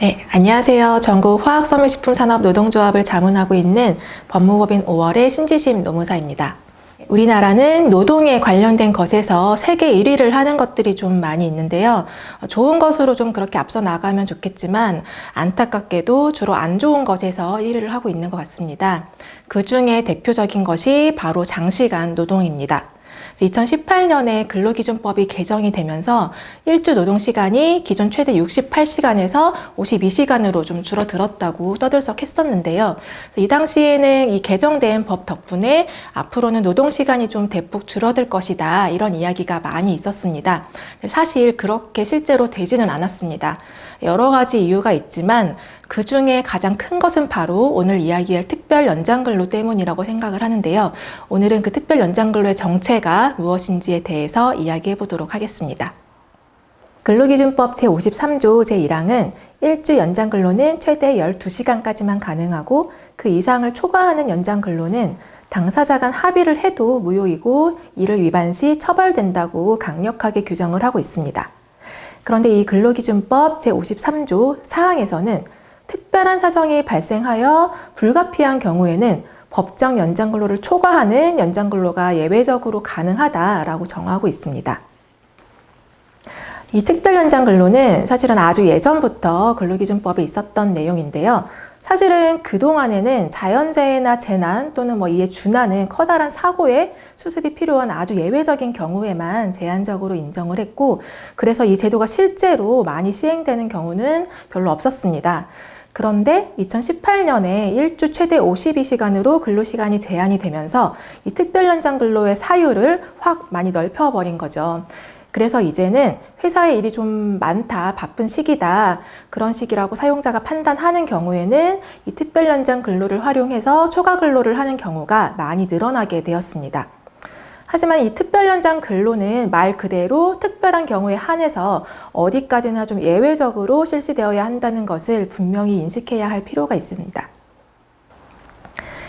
네, 안녕하세요. 전국 화학섬유식품산업 노동조합을 자문하고 있는 법무법인 5월의 신지심 노무사입니다. 우리나라는 노동에 관련된 것에서 세계 1위를 하는 것들이 좀 많이 있는데요. 좋은 것으로 좀 그렇게 앞서 나가면 좋겠지만 안타깝게도 주로 안 좋은 것에서 1위를 하고 있는 것 같습니다. 그 중에 대표적인 것이 바로 장시간 노동입니다. 2018년에 근로기준법이 개정이 되면서 일주 노동시간이 기존 최대 68시간에서 52시간으로 좀 줄어들었다고 떠들썩했었는데요. 이 당시에는 이 개정된 법 덕분에 앞으로는 노동시간이 좀 대폭 줄어들 것이다. 이런 이야기가 많이 있었습니다. 사실 그렇게 실제로 되지는 않았습니다. 여러 가지 이유가 있지만 그 중에 가장 큰 것은 바로 오늘 이야기할 특별 연장근로 때문이라고 생각을 하는데요. 오늘은 그 특별 연장근로의 정체가 무엇인지에 대해서 이야기해 보도록 하겠습니다. 근로기준법 제53조 제1항은 일주 연장 근로는 최대 12시간까지만 가능하고 그 이상을 초과하는 연장 근로는 당사자 간 합의를 해도 무효이고 이를 위반 시 처벌된다고 강력하게 규정을 하고 있습니다. 그런데 이 근로기준법 제53조 사항에서는 특별한 사정이 발생하여 불가피한 경우에는 법정 연장근로를 초과하는 연장근로가 예외적으로 가능하다라고 정하고 있습니다. 이 특별 연장근로는 사실은 아주 예전부터 근로기준법에 있었던 내용인데요. 사실은 그동안에는 자연재해나 재난 또는 뭐 이에 준하는 커다란 사고에 수습이 필요한 아주 예외적인 경우에만 제한적으로 인정을 했고, 그래서 이 제도가 실제로 많이 시행되는 경우는 별로 없었습니다. 그런데 2018년에 일주 최대 52시간으로 근로시간이 제한이 되면서 이 특별연장 근로의 사유를 확 많이 넓혀버린 거죠. 그래서 이제는 회사에 일이 좀 많다, 바쁜 시기다, 그런 시기라고 사용자가 판단하는 경우에는 이 특별연장 근로를 활용해서 초과 근로를 하는 경우가 많이 늘어나게 되었습니다. 하지만 이 특별연장 근로는 말 그대로 특별한 경우에 한해서 어디까지나 좀 예외적으로 실시되어야 한다는 것을 분명히 인식해야 할 필요가 있습니다.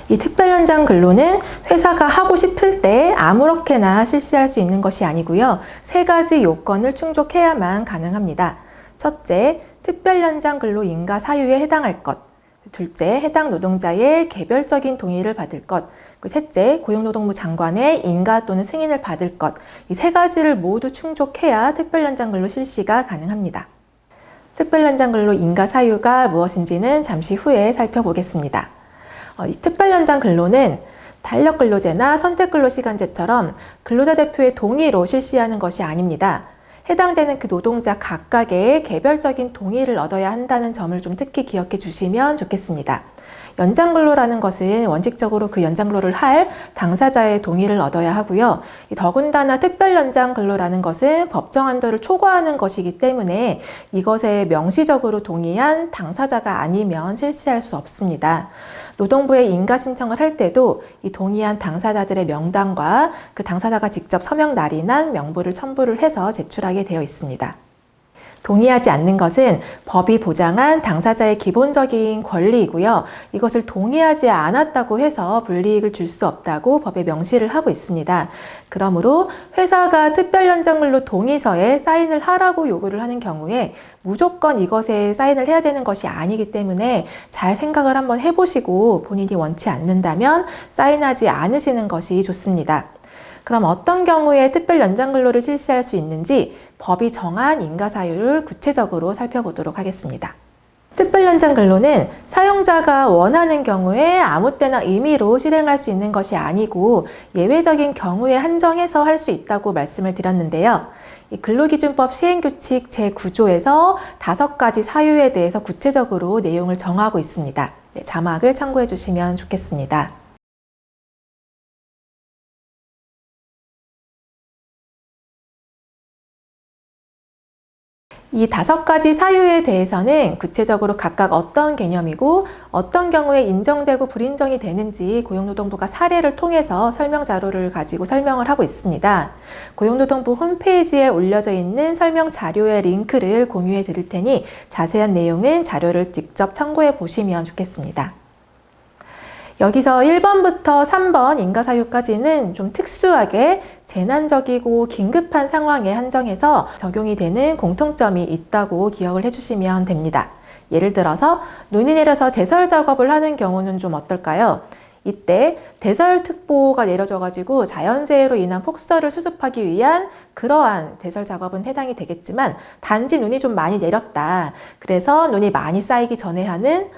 이 특별연장 근로는 회사가 하고 싶을 때 아무렇게나 실시할 수 있는 것이 아니고요. 세 가지 요건을 충족해야만 가능합니다. 첫째, 특별연장 근로 인가 사유에 해당할 것. 둘째, 해당 노동자의 개별적인 동의를 받을 것. 그 셋째, 고용노동부 장관의 인가 또는 승인을 받을 것. 이 세 가지를 모두 충족해야 특별연장 근로 실시가 가능합니다. 특별연장 근로 인가 사유가 무엇인지는 잠시 후에 살펴보겠습니다. 어, 이 특별연장 근로는 달력 근로제나 선택 근로 시간제처럼 근로자 대표의 동의로 실시하는 것이 아닙니다. 해당되는 그 노동자 각각의 개별적인 동의를 얻어야 한다는 점을 좀 특히 기억해 주시면 좋겠습니다. 연장근로라는 것은 원칙적으로 그 연장근로를 할 당사자의 동의를 얻어야 하고요. 더군다나 특별연장근로라는 것은 법정 한도를 초과하는 것이기 때문에 이것에 명시적으로 동의한 당사자가 아니면 실시할 수 없습니다. 노동부에 인가 신청을 할 때도 이 동의한 당사자들의 명단과 그 당사자가 직접 서명 날인한 명부를 첨부를 해서 제출하게 되어 있습니다. 동의하지 않는 것은 법이 보장한 당사자의 기본적인 권리이고요. 이것을 동의하지 않았다고 해서 불이익을 줄 수 없다고 법에 명시를 하고 있습니다. 그러므로 회사가 특별 연장물로 동의서에 사인을 하라고 요구를 하는 경우에 무조건 이것에 사인을 해야 되는 것이 아니기 때문에 잘 생각을 한번 해보시고 본인이 원치 않는다면 사인하지 않으시는 것이 좋습니다. 그럼 어떤 경우에 특별 연장 근로를 실시할 수 있는지 법이 정한 인가 사유를 구체적으로 살펴보도록 하겠습니다. 특별 연장 근로는 사용자가 원하는 경우에 아무 때나 임의로 실행할 수 있는 것이 아니고 예외적인 경우에 한정해서 할 수 있다고 말씀을 드렸는데요. 이 근로기준법 시행규칙 제9조에서 다섯 가지 사유에 대해서 구체적으로 내용을 정하고 있습니다. 네, 자막을 참고해 주시면 좋겠습니다. 이 다섯 가지 사유에 대해서는 구체적으로 각각 어떤 개념이고 어떤 경우에 인정되고 불인정이 되는지 고용노동부가 사례를 통해서 설명 자료를 가지고 설명을 하고 있습니다. 고용노동부 홈페이지에 올려져 있는 설명 자료의 링크를 공유해 드릴 테니 자세한 내용은 자료를 직접 참고해 보시면 좋겠습니다. 여기서 1번부터 3번 인가사유까지는 좀 특수하게 재난적이고 긴급한 상황에 한정해서 적용이 되는 공통점이 있다고 기억을 해주시면 됩니다. 예를 들어서 눈이 내려서 제설 작업을 하는 경우는 좀 어떨까요? 이때 대설특보가 내려져가지고 자연재해로 인한 폭설을 수습하기 위한 그러한 대설 작업은 해당이 되겠지만 단지 눈이 좀 많이 내렸다. 그래서 눈이 많이 쌓이기 전에 하는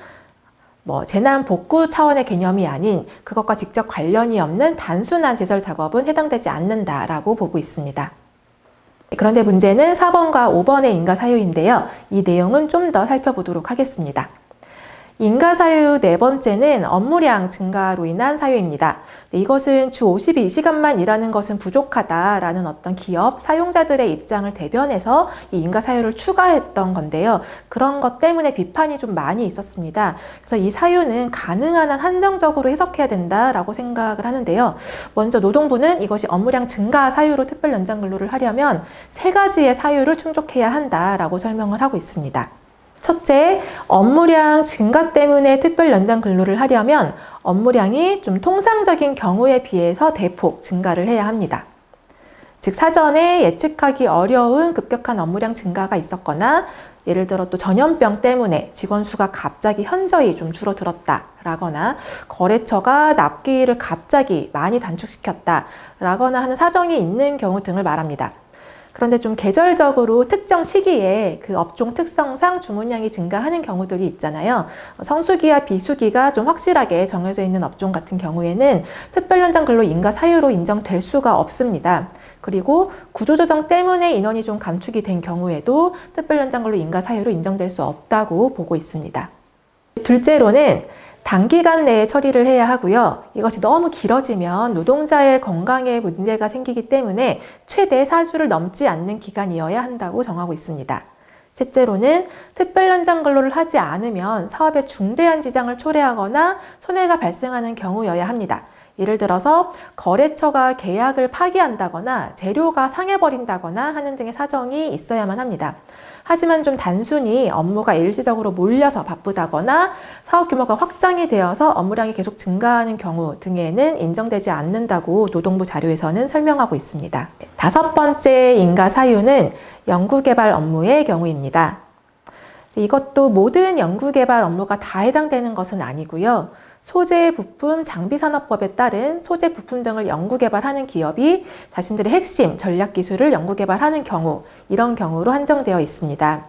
뭐 재난 복구 차원의 개념이 아닌 그것과 직접 관련이 없는 단순한 제설 작업은 해당되지 않는다라고 보고 있습니다. 그런데 문제는 4번과 5번의 인가 사유인데요. 이 내용은 좀 더 살펴보도록 하겠습니다. 인가 사유 네 번째는 업무량 증가로 인한 사유입니다. 네, 이것은 주 52시간만 일하는 것은 부족하다라는 어떤 기업 사용자들의 입장을 대변해서 이 인가 사유를 추가했던 건데요. 그런 것 때문에 비판이 좀 많이 있었습니다. 그래서 이 사유는 가능한 한 한정적으로 해석해야 된다라고 생각을 하는데요. 먼저 노동부는 이것이 업무량 증가 사유로 특별 연장 근로를 하려면 세 가지의 사유를 충족해야 한다라고 설명을 하고 있습니다. 첫째, 업무량 증가 때문에 특별 연장 근로를 하려면 업무량이 좀 통상적인 경우에 비해서 대폭 증가를 해야 합니다. 즉, 사전에 예측하기 어려운 급격한 업무량 증가가 있었거나 예를 들어 또 전염병 때문에 직원 수가 갑자기 현저히 좀 줄어들었다라거나 거래처가 납기를 갑자기 많이 단축시켰다라거나 하는 사정이 있는 경우 등을 말합니다. 그런데 좀 계절적으로 특정 시기에 그 업종 특성상 주문량이 증가하는 경우들이 있잖아요. 성수기와 비수기가 좀 확실하게 정해져 있는 업종 같은 경우에는 특별 현장 근로 인가 사유로 인정될 수가 없습니다. 그리고 구조조정 때문에 인원이 좀 감축이 된 경우에도 특별 현장 근로 인가 사유로 인정될 수 없다고 보고 있습니다. 둘째로는 단기간 내에 처리를 해야 하고요. 이것이 너무 길어지면 노동자의 건강에 문제가 생기기 때문에 최대 4주를 넘지 않는 기간이어야 한다고 정하고 있습니다. 셋째로는 특별 연장 근로를 하지 않으면 사업에 중대한 지장을 초래하거나 손해가 발생하는 경우여야 합니다. 예를 들어서 거래처가 계약을 파기한다거나 재료가 상해버린다거나 하는 등의 사정이 있어야만 합니다. 하지만 좀 단순히 업무가 일시적으로 몰려서 바쁘다거나 사업 규모가 확장이 되어서 업무량이 계속 증가하는 경우 등에는 인정되지 않는다고 노동부 자료에서는 설명하고 있습니다. 다섯 번째 인가 사유는 연구개발 업무의 경우입니다. 이것도 모든 연구개발 업무가 다 해당되는 것은 아니고요. 소재, 부품, 장비 산업법에 따른 소재, 부품 등을 연구 개발하는 기업이 자신들의 핵심 전략 기술을 연구 개발하는 경우, 이런 경우로 한정되어 있습니다.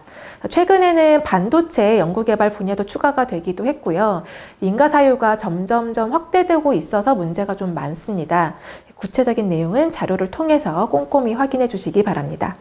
최근에는 반도체 연구 개발 분야도 추가가 되기도 했고요. 인가 사유가 점점점 확대되고 있어서 문제가 좀 많습니다. 구체적인 내용은 자료를 통해서 꼼꼼히 확인해 주시기 바랍니다.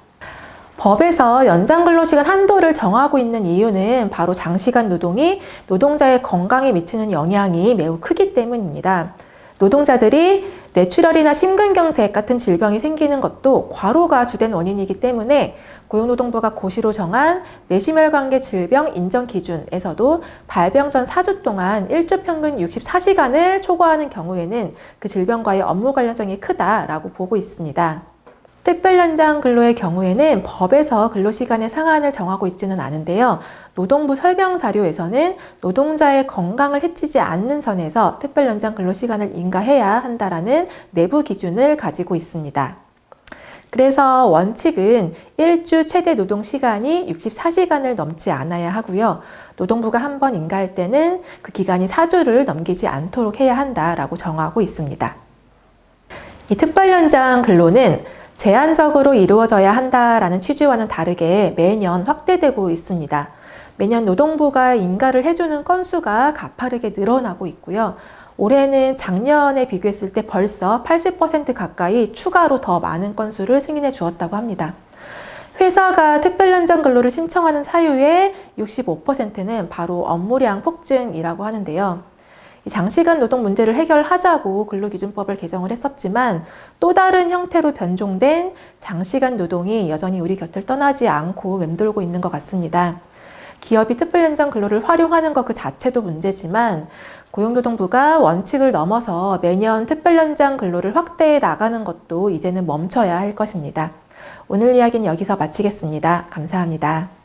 법에서 연장 근로시간 한도를 정하고 있는 이유는 바로 장시간 노동이 노동자의 건강에 미치는 영향이 매우 크기 때문입니다. 노동자들이 뇌출혈이나 심근경색 같은 질병이 생기는 것도 과로가 주된 원인이기 때문에 고용노동부가 고시로 정한 뇌심혈관계 질병 인정 기준에서도 발병 전 4주 동안 일주 평균 64시간을 초과하는 경우에는 그 질병과의 업무 관련성이 크다라고 보고 있습니다. 특별 연장 근로의 경우에는 법에서 근로시간의 상한을 정하고 있지는 않은데요. 노동부 설명 자료에서는 노동자의 건강을 해치지 않는 선에서 특별 연장 근로시간을 인가해야 한다라는 내부 기준을 가지고 있습니다. 그래서 원칙은 일주 최대 노동 시간이 64시간을 넘지 않아야 하고요. 노동부가 한 번 인가할 때는 그 기간이 4주를 넘기지 않도록 해야 한다라고 정하고 있습니다. 이 특별 연장 근로는 제한적으로 이루어져야 한다라는 취지와는 다르게 매년 확대되고 있습니다. 매년 노동부가 인가를 해주는 건수가 가파르게 늘어나고 있고요. 올해는 작년에 비교했을 때 벌써 80% 가까이 추가로 더 많은 건수를 승인해 주었다고 합니다. 회사가 특별 연장 근로를 신청하는 사유의 65%는 바로 업무량 폭증이라고 하는데요. 장시간 노동 문제를 해결하자고 근로기준법을 개정을 했었지만 또 다른 형태로 변종된 장시간 노동이 여전히 우리 곁을 떠나지 않고 맴돌고 있는 것 같습니다. 기업이 특별 연장 근로를 활용하는 것 그 자체도 문제지만 고용노동부가 원칙을 넘어서 매년 특별 연장 근로를 확대해 나가는 것도 이제는 멈춰야 할 것입니다. 오늘 이야기는 여기서 마치겠습니다. 감사합니다.